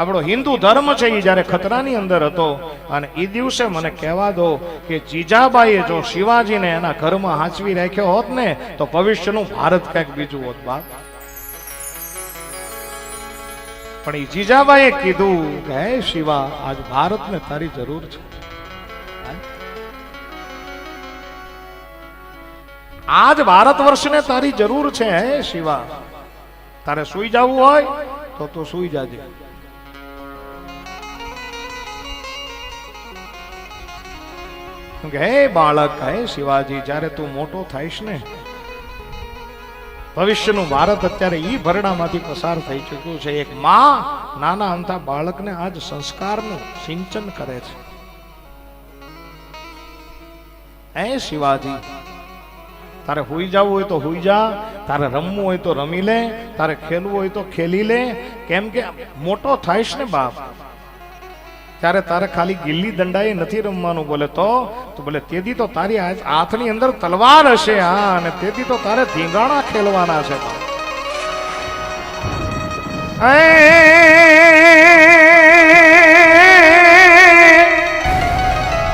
આપણો હિન્દુ ધર્મ છે એ જ્યારે ખતરાની અંદર હતો, અને એ દિવસે મને કહેવા દો કે જીજાબાઈએ જો શિવાજીને એના ઘરમાં હાંચવી રાખ્યો હોત ને, તો ભવિષ્યનું ભારત કંઈક બીજું હોત બાપ. પણ એ જીજાબાઈએ કીધું કે, હે શિવા, આજ ભારતને તારી જરૂર છે. આજ ભારત વર્ષને તારી જરૂર છે, હે શિવા. તારે સુઈ જવું હોય, તો તું સુઈ જાજે. કે હે બાળક, હે શિવાજી, જ્યારે તું મોટો થઈશ ને, ભવિષ્યનું ભારત અત્યારે ઈ ભરડામાંથી પસાર થઈ ચૂક્યું છે. એક માં નાના અંતા બાળકને આજ સંસ્કારનું સિંચન કરે છે. હે શિવાજી, તારે હોઈ જવું હોય તો હોઈ જા, તારે રમવું હોય તો રમી લે, તારે ખેલવું હોય તો ખેલી લે. કેમ કે મોટો થઈશ ને બાપ ત્યારે તારે ખાલી ગિલ્લી દંડાએ નથી રમવાનું બોલે તો? તો બોલે, તેથી તો તારી હાથની અંદર તલવાર હશે, હા, અને તેથી તો તારે ધીંગાણા ખેલવાના છે.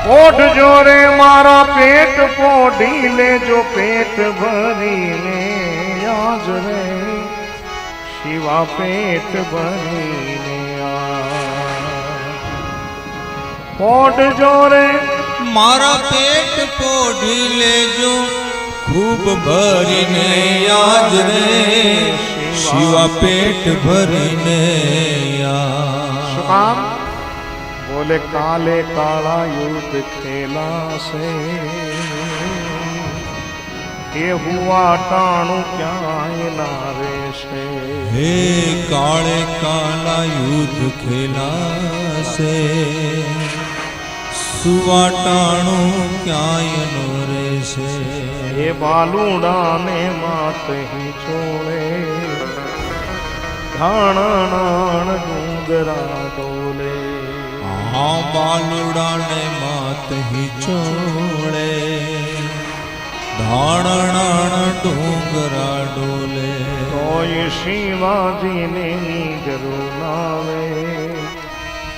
પોટ જોરે મારા પેટ પોઢી લેજો, પેટ ભરીને આજ રે. શિવા પેટ ભરીને પોઢ જોરે મારા પેટ પોઢી લેજો ખૂબ ભરીને યાદ રે શિવા પેટ ભરીને શું યાદ કામ બોલે કાલે કાળા યુદ્ધ ખેલાશે એ હુઆ ટાણું ક્યાંય ના રહેશે હે કાળે કાલા યુદ્ધ ખેલાશે સુવાટાણું ક્યાંય નો રહેશે? એ બાલુડાને માત હી ચોળે ધાણ ડુંગરા ડોલે હા બાલુડાને માત છોડે. ધાણાણ ડુંગરા ડોલે. તોય શિવાજીને જરૂર નાવે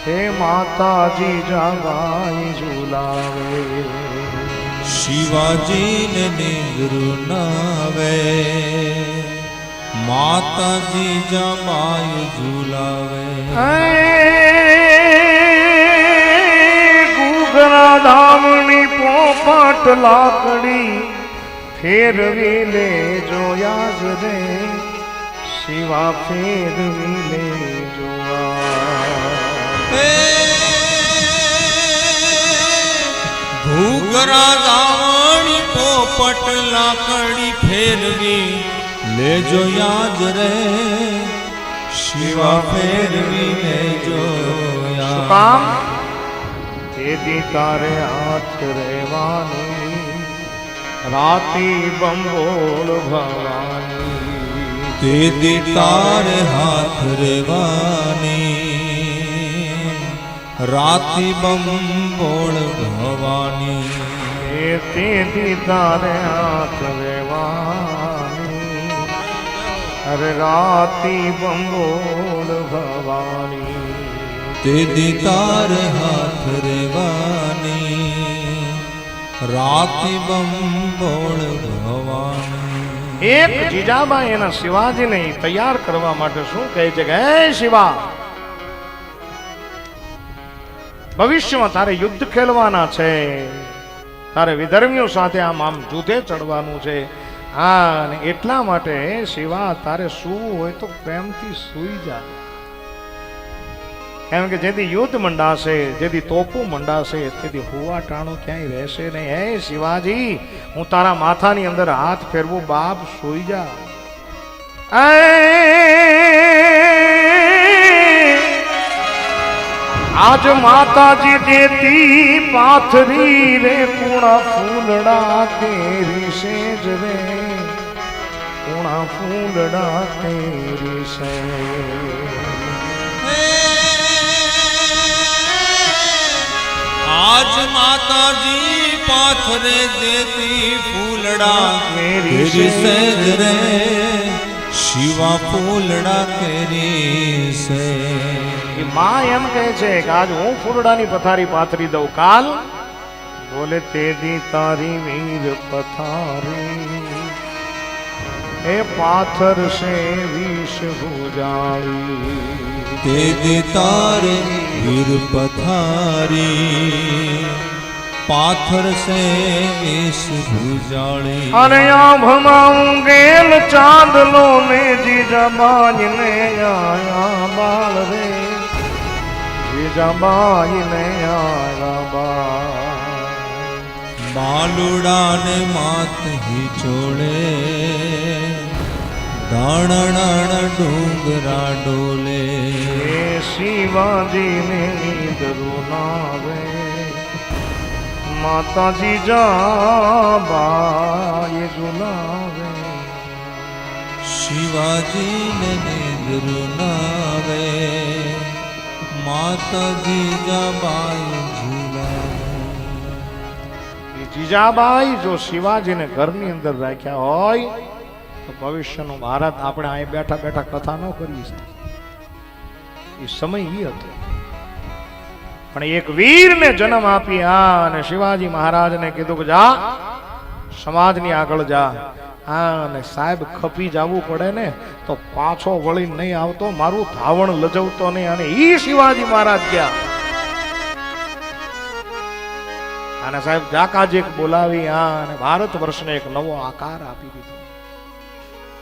હે માતાજી જગાઈ ઝુલાવે. શિવાજીને નિંદ્રુ નાવે. માતાજી જમાય ઝુલાવે. ગુગરા ધામની પોપટ લાકડી ફેરવી લે જોયા જ રે. શિવા ફેરવી લે જોયા ઘૂઘરા રાવણી પોપટ લાકડી ફેરવી લેજો યાદ રે શિવા ફેરવી લેજો યાદ કામ તેથી તારે હાથ રહેવાની રાતી બંબોળ ભવાની તેદી તારે હાથ રેવાની રાતી બંબોળ ભવાની. તેથી તારે હાથ રેવાની અરે રાતી બંબોળ ભવાની. તેદી તારે હાથ રેવાની રાતી બંબોળ ભવાની. એક જીજાબા એના શિવાજીને તૈયાર કરવા માટે શું કહે છે કે હે શિવા ભવિષ્યમાં તારે યુદ્ધ ખેલવાના છે. તારે વિધર્મીઓ સાથે આમ આમ જૂથે ચડવાનું છે. હા, અને એટલા માટે શિવા, તારે સૂવું હોય તો પ્રેમથી સૂઈ જા. કેમ કે જેથી યુદ્ધ મંડાશે, જેથી તોપું મંડાશે, તેથી હુવા ટાણું ક્યાંય રહેશે નહીં. હે શિવાજી, હું તારા માથાની અંદર હાથ ફેરવું, બાપ સૂઈ જા. આજ માતાજી દેતી પાથરી રે પૂણા ફૂલડા તેરી સેજ રે. પૂણા ફૂલડા તેરી સેજ આજ માતાજી પાથરે દેતી ફૂલડા તેરી સેજ રે. શિવા ફૂલડા કેરી છે. એ માં એમ કહે છે કે આજ હું ફૂલડાની પથારી પાથરી દઉં. કાલ? બોલે તેદી તારી વીર પથારી. એ પાથર છે વિષ ભૂજાળી. તે તારી વીર પથારી. પાથર સે વેશ ભૂજાળી. અરે આભમાં ગેલ ચાંદલો ને જીજાબાઈ ને આયા બાળ રે જીજાબાઈ ને આયા બાળ બાલુડાને માત હિચોળે દાણણ ડુંગરા ડોલે. એ શિવાજી ને નીંદરું નાવે. માતાજી જાબાઈ ગુલાવે શિવાજીને નિદ્ર નાવે માતાજી જાબાઈ ઝુલાવે. જીજાબાઈ જો શિવાજીને ઘરની અંદર રાખ્યા હોય, તો ભવિષ્યનું ભારત આપણે અહીં બેઠા બેઠા કથા ન કરી શકીએ એ સમય એ હતો. પણ એક વીરને જન્મ આપી આ અને શિવાજી મહારાજને કીધું કે જા, સમાજની આગળ જા. હા, અને સાહેબ ખપી જવું પડે ને, તો પાછો વળી નહીં આવતો, મારું ધાવણ લજવતો નહીં, અને ઈ શિવાજી મહારાજ ગયા. અને સાહેબ જાકાજીક બોલાવી આ અને ભારત વર્ષને એક નવો આકાર આપી દીધો.